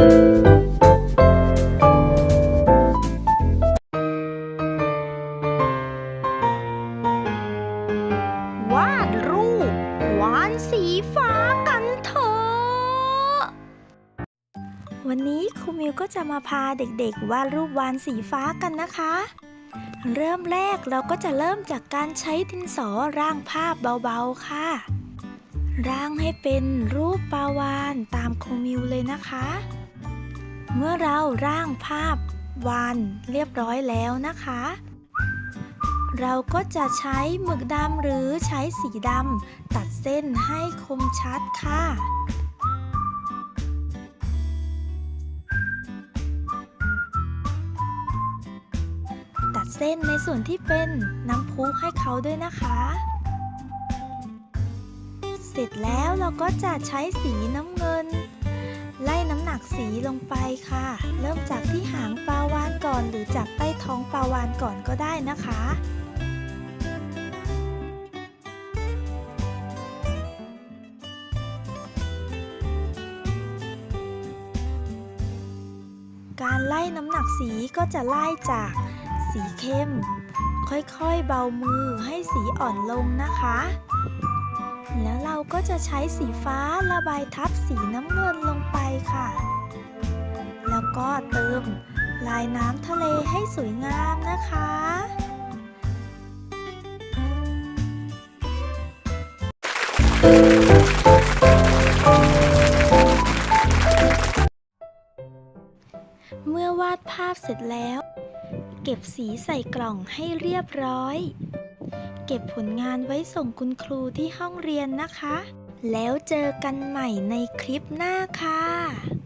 วาดรูปวานสีฟ้ากันเถอะ วันนี้ครูมิวก็จะมาพาเด็กๆ วาดรูปวานสีฟ้ากันนะคะ เริ่มแรกเราก็จะเริ่มจากการใช้ดินสอร่างภาพเบาๆค่ะ ร่างให้เป็นรูปปลาวานตามครูมิวเลยนะคะ เมื่อเราร่างภาพวานเรียบร้อยแล้วนะคะ เราก็จะใช้หมึกดำหรือใช้สีดำตัดเส้นให้คมชัดค่ะตัดเส้นในส่วนที่เป็นน้ำพุให้เขาด้วยนะคะ เสร็จแล้วเราก็จะใช้สีน้ำเงิน ไล่น้ำหนักสีลงไปค่ะ เริ่มจากที่หางปลาวานก่อน หรือจากใต้ท้องปลาวานก่อนก็ได้นะคะการไล่น้ำหนักสีก็จะไล่จากสีเข้ม ค่อยๆเบามือให้สีอ่อนลงนะคะ แล้วเราก็จะใช้สีฟ้าระบายทับสีน้ำเงินลงไปค่ะ แล้วก็เติมลายน้ำทะเลให้สวยงามนะคะเมื่อวาดภาพเสร็จแล้ว เก็บสีใส่กล่องให้เรียบร้อย เก็บผลงานไว้ส่งคุณครูที่ห้องเรียนนะคะ แล้วเจอกันใหม่ในคลิปหน้าค่ะ